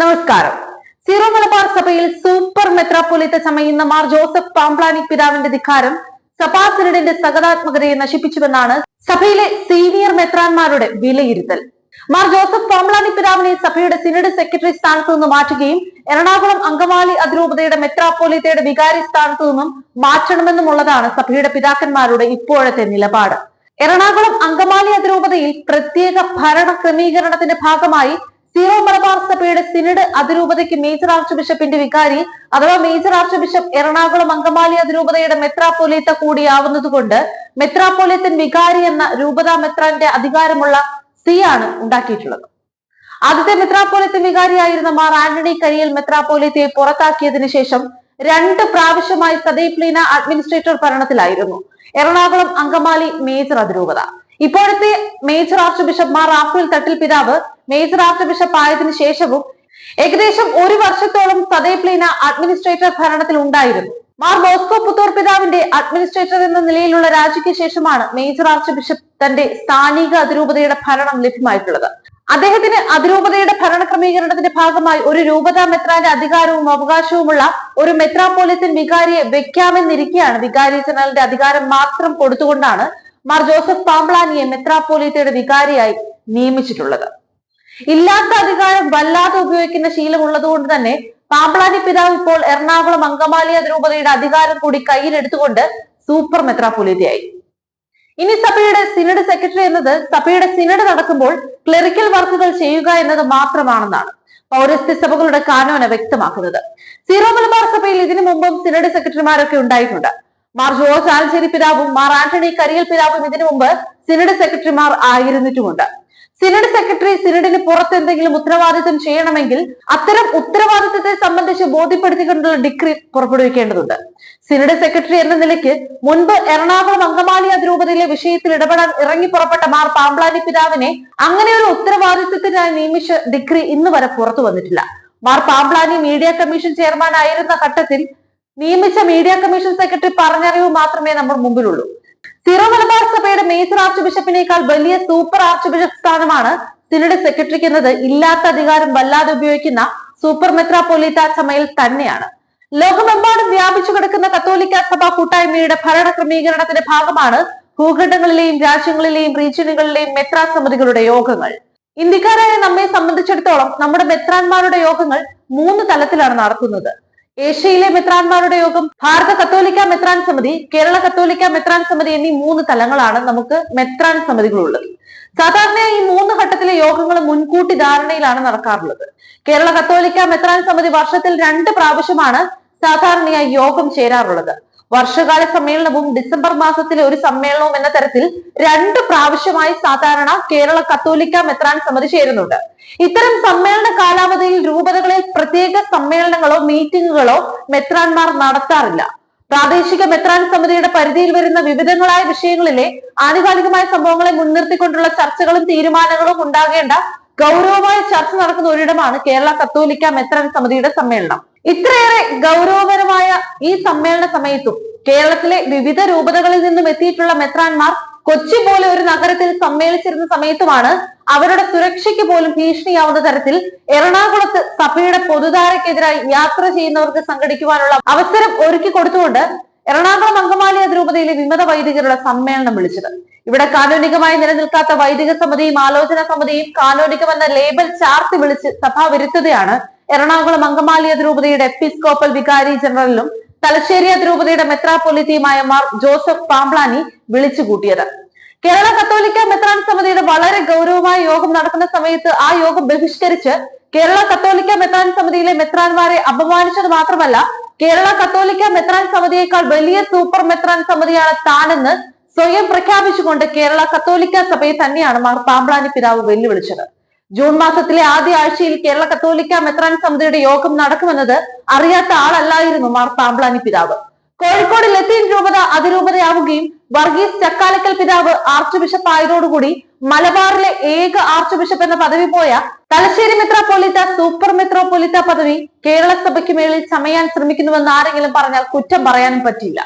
നമസ്കാരം. സീറോ മലബാർ സഭയിൽ സൂപ്പർ മെത്രാപ്പൊലിത്ത ചമയുന്ന മാർ ജോസഫ് പാംപ്ലാനി പിതാവിന്റെ ധിക്കാരം സഭാ സിനഡിന്റെ സകതാത്മകതയെ നശിപ്പിച്ചുവെന്നാണ് സഭയിലെ സീനിയർ മെത്രാന്മാരുടെ വിലയിരുത്തൽ. മാർ ജോസഫ് പാംപ്ലാനി പിതാവിനെ സഭയുടെ സിനഡ് സെക്രട്ടറി സ്ഥാനത്തു നിന്ന് മാറ്റുകയും എറണാകുളം അങ്കമാലി അതിരൂപതയുടെ മെത്രാപ്പൊലിത്തയുടെ വികാരി സ്ഥാനത്തു നിന്നും മാറ്റണമെന്നുമുള്ളതാണ് സഭയുടെ പിതാക്കന്മാരുടെ ഇപ്പോഴത്തെ നിലപാട്. എറണാകുളം അങ്കമാലി അതിരൂപതയിൽ പ്രത്യേക ഭരണ ക്രമീകരണത്തിന്റെ ഭാഗമായി സീറോ മലബാർ സഭയുടെ സിനഡ് അതിരൂപതയ്ക്ക് മേജർ ആർച്ച് ബിഷപ്പിന്റെ വികാരി അഥവാ major archbishop Ernakulam Angamaly അതിരൂപതയുടെ മെത്രാപ്പൊലീത്ത കൂടിയാവുന്നതുകൊണ്ട് മെത്രാപ്പൊലീത്തൻ വികാരി എന്ന രൂപതാ മെത്രാന്റെ അധികാരമുള്ള സി ആണ് ഉണ്ടാക്കിയിട്ടുള്ളത്. ആദ്യത്തെ മെത്രാപ്പോലിത്തൻ വികാരിയായിരുന്ന മാർ ആന്റണി കരിയൽ മെത്രാപ്പോലിത്തയെ പുറത്താക്കിയതിനു ശേഷം രണ്ട് പ്രാവശ്യമായി സദൈപ്ലീന അഡ്മിനിസ്ട്രേറ്റർ ഭരണത്തിലായിരുന്നു. എറണാകുളം അങ്കമാലി മേജർ അതിരൂപത. ഇപ്പോഴത്തെ major archbishop Mar Raphael Thattil പിതാവ് മേജർ ആർച്ച് ബിഷപ്പ് ആയതിനു ശേഷവും ഏകദേശം ഒരു വർഷത്തോളം സദൈപ്ലീന അഡ്മിനിസ്ട്രേറ്റർ ഭരണത്തിൽ ഉണ്ടായിരുന്നു. മാർ ബോസ്കോ പുത്തൂർ പിതാവിന്റെ അഡ്മിനിസ്ട്രേറ്റർ എന്ന നിലയിലുള്ള രാജിക്ക് ശേഷമാണ് മേജർ ആർച്ച് ബിഷപ്പ് തന്റെ സ്ഥാനിക അതിരൂപതയുടെ ഭരണം ലഭ്യമായിട്ടുള്ളത്. അദ്ദേഹത്തിന് അതിരൂപതയുടെ ഭരണ ക്രമീകരണത്തിന്റെ ഭാഗമായി ഒരു രൂപതാ മെത്രാന്റെ അധികാരവും അവകാശവുമുള്ള ഒരു മെത്രാപോലിത്തൻ വികാരിയെ വെക്കാമെന്നിരിക്കെയാണ് വികാരി ജനറലിന്റെ അധികാരം മാത്രം കൊടുത്തുകൊണ്ടാണ് മാർ ജോസഫ് പാംപ്ലാനിയെ മെത്രാപോലിത്തയുടെ വികാരിയായി നിയമിച്ചിട്ടുള്ളത്. ഇല്ലാത്ത അധികാരം വല്ലാതെ ഉപയോഗിക്കുന്ന ശീലമുള്ളത് കൊണ്ട് തന്നെ പാമ്പ്ലാനി പിതാവ് ഇപ്പോൾ എറണാകുളം അങ്കമാലി അതിരൂപതയുടെ അധികാരം കൂടി കയ്യിലെടുത്തുകൊണ്ട് സൂപ്പർ മെത്രാപൊലിത്തയായി ഇനി സഭയുടെ സിനഡ് സെക്രട്ടറി എന്നത് സഭയുടെ സിനഡ് നടക്കുമ്പോൾ ക്ലറിക്കൽ വർക്കുകൾ ചെയ്യുക എന്നത് മാത്രമാണെന്നാണ് പൗരസ്ത്യ സഭകളുടെ കാനോന വ്യക്തമാക്കുന്നത്. സീറോ മലബാർ സഭയിൽ ഇതിനു മുമ്പും സിനഡ് സെക്രട്ടറിമാരൊക്കെ ഉണ്ടായിട്ടുണ്ട്. മാർ ജോർജ് ആലഞ്ചേരി പിതാവും മാർ ആന്റണി കരിയൽ പിതാവും ഇതിനു മുമ്പ് സിനഡ് സെക്രട്ടറിമാർ ആയിരുന്നിട്ടുമുണ്ട്. സിനഡ് സെക്രട്ടറി സിനഡിന് പുറത്ത് എന്തെങ്കിലും ഉത്തരവാദിത്വം ചെയ്യണമെങ്കിൽ അത്തരം ഉത്തരവാദിത്വത്തെ സംബന്ധിച്ച് ബോധ്യപ്പെടുത്തിക്കൊണ്ടുള്ള ഡിഗ്രി പുറപ്പെടുവിക്കേണ്ടതുണ്ട്. സിനഡ് സെക്രട്ടറി എന്ന നിലയ്ക്ക് മുൻപ് എറണാകുളം അങ്കമാലി അതിരൂപതയിലെ വിഷയത്തിൽ ഇടപെടാൻ ഇറങ്ങി പുറപ്പെട്ട മാർ പാമ്പ്ലാനി പിതാവിനെ അങ്ങനെ ഒരു ഉത്തരവാദിത്വത്തിനായി നിയമിച്ച ഡിഗ്രി ഇന്ന് വരെ പുറത്തു വന്നിട്ടില്ല. Mar Pamplany media commission chairman ആയിരുന്ന ഘട്ടത്തിൽ നിയമിച്ച മീഡിയ കമ്മീഷൻ സെക്രട്ടറി പറഞ്ഞറിവ് മാത്രമേ നമ്മുടെ മുമ്പിലുള്ളൂ. സീറോ മലബാർ സഭയുടെ മേജർ ആർച്ച് ബിഷപ്പിനേക്കാൾ വലിയ സൂപ്പർ ആർച്ച് ബിഷപ്പ് സ്ഥാനമാണ് സിനഡ് സെക്രട്ടറിക്ക് എന്നത് ഇല്ലാത്ത അധികാരം വല്ലാതെ ഉപയോഗിക്കുന്ന സൂപ്പർ മെത്രാപൊലീത്ത ചമയിൽ തന്നെയാണ്. ലോകമെമ്പാടും വ്യാപിച്ചു കിടക്കുന്ന കത്തോലിക്ക സഭ കൂട്ടായ്മയുടെ ഭരണ ക്രമീകരണത്തിന്റെ ഭാഗമാണ് ഭൂഖണ്ഡങ്ങളിലെയും രാജ്യങ്ങളിലെയും റീജിയനുകളിലെയും മെത്രാ സമിതികളുടെ യോഗങ്ങൾ. ഇന്ത്യക്കാരായ നമ്മെ സംബന്ധിച്ചിടത്തോളം നമ്മുടെ മെത്രാന്മാരുടെ യോഗങ്ങൾ മൂന്ന് തലത്തിലാണ് നടത്തുന്നത്. ഏഷ്യയിലെ മെത്രാന്മാരുടെ യോഗം ഭാരത കത്തോലിക്ക മെത്രാൻ സമിതി കേരള കത്തോലിക്ക മെത്രാൻ സമിതി എന്നീ മൂന്ന് തലങ്ങളാണ് നമുക്ക് മെത്രാൻ സമിതികളുള്ളത്. സാധാരണയായി ഈ മൂന്ന് ഘട്ടത്തിലെ യോഗങ്ങൾ മുൻകൂട്ടി ധാരണയിലാണ് നടക്കാറുള്ളത്. കേരള കത്തോലിക്ക മെത്രാൻ സമിതി വർഷത്തിൽ രണ്ട് പ്രാവശ്യമാണ് സാധാരണയായി യോഗം ചേരാറുള്ളത്. വർഷകാല സമ്മേളനവും ഡിസംബർ മാസത്തിലെ ഒരു സമ്മേളനവും എന്ന തരത്തിൽ രണ്ട് പ്രാവശ്യമായി സാധാരണ കേരള കത്തോലിക്ക മെത്രാൻ സമിതി ചേരുന്നുണ്ട്. ഇത്തരം സമ്മേളന കാലാവധിയിൽ രൂപതകളിൽ പ്രത്യേക സമ്മേളനങ്ങളോ മീറ്റിംഗുകളോ മെത്രാൻമാർ നടത്താറില്ല. പ്രാദേശിക മെത്രാൻ സമിതിയുടെ പരിധിയിൽ വരുന്ന വിവിധങ്ങളായ വിഷയങ്ങളിലെ ആനുകാലികമായ സംഭവങ്ങളെ മുൻനിർത്തിക്കൊണ്ടുള്ള ചർച്ചകളും തീരുമാനങ്ങളും ഉണ്ടാകേണ്ട ഗൗരവമായ ചർച്ച നടക്കുന്ന ഒരിടമാണ് കേരള കത്തോലിക്ക മെത്രാൻ സമിതിയുടെ സമ്മേളനം. ഇത്രയേറെ ഗൗരവപരമായ ഈ സമ്മേളന സമയത്തും കേരളത്തിലെ വിവിധ രൂപതകളിൽ നിന്നും എത്തിയിട്ടുള്ള മെത്രാൻമാർ കൊച്ചി പോലെ ഒരു നഗരത്തിൽ സമ്മേളിച്ചിരുന്ന സമയത്തുമാണ് അവരുടെ സുരക്ഷയ്ക്ക് പോലും ഭീഷണിയാവുന്ന തരത്തിൽ എറണാകുളത്ത് സഭയുടെ പൊതുധാരക്കെതിരായി യാത്ര ചെയ്യുന്നവർക്ക് സംഘടിക്കുവാനുള്ള അവസരം ഒരുക്കി കൊടുത്തുകൊണ്ട് എറണാകുളം അങ്കമാലി അതിരൂപതയിലെ വിമത വൈദികരുടെ സമ്മേളനം വിളിച്ചത്. ഇവിടെ കാനോനികമായി നിലനിൽക്കാത്ത വൈദിക സമിതിയും ആലോചന സമിതിയും കാനോനികം എന്ന ലേബൽ ചാർത്തി വിളിച്ച് സഭ വിരുദ്ധതയാണ് എറണാകുളം അങ്കമാലി അതിരൂപതയുടെ എപ്പിസ്കോപ്പൽ വികാരി ജനറലിലും തലശ്ശേരി അതിരൂപതയുടെ മെത്രാപൊലിത്തിയുമായ മാർ ജോസഫ് പാംപ്ലാനി വിളിച്ചു കൂട്ടിയത്. കേരള കത്തോലിക്ക മെത്രാൻ സമിതിയുടെ വളരെ ഗൗരവമായ യോഗം നടക്കുന്ന സമയത്ത് ആ യോഗം ബഹിഷ്കരിച്ച് കേരള കത്തോലിക്ക മെത്രാൻ സമിതിയിലെ മെത്രാൻമാരെ അപമാനിച്ചത് മാത്രമല്ല കേരള കത്തോലിക്ക മെത്രാൻ സമിതിയേക്കാൾ വലിയ സൂപ്പർ മെത്രാൻ സമിതിയാണ് താനെന്ന് സ്വയം പ്രഖ്യാപിച്ചുകൊണ്ട് കേരള കത്തോലിക്ക സഭയെ തന്നെയാണ് മാർ പാമ്പ്ലാനി പിതാവ് വെല്ലുവിളിച്ചത്. ജൂൺ മാസത്തിലെ ആദ്യ ആഴ്ചയിൽ കേരള കത്തോലിക്ക മെത്രാൻ സമിതിയുടെ യോഗം നടക്കുമെന്നത് അറിയാത്ത ആളല്ലായിരുന്നു മാർ പാമ്പ്ലാനി പിതാവ്. കോഴിക്കോട് ലത്തീൻ രൂപത അതിരൂപതയാവുകയും വർഗീസ് ചക്കാലക്കൽ പിതാവ് ആർച്ച് ബിഷപ്പ് ആയതോടുകൂടി മലബാറിലെ ഏക ആർച്ച് ബിഷപ്പ് എന്ന പദവി പോയ തലശ്ശേരി മെത്രാപ്പൊലിത്ത സൂപ്പർ മെത്രോപൊലിത്ത പദവി കേരള സഭയ്ക്ക് മേളിൽ ചമയാൻ ശ്രമിക്കുന്നുവെന്ന് ആരെങ്കിലും പറഞ്ഞാൽ കുറ്റം പറയാനും പറ്റില്ല.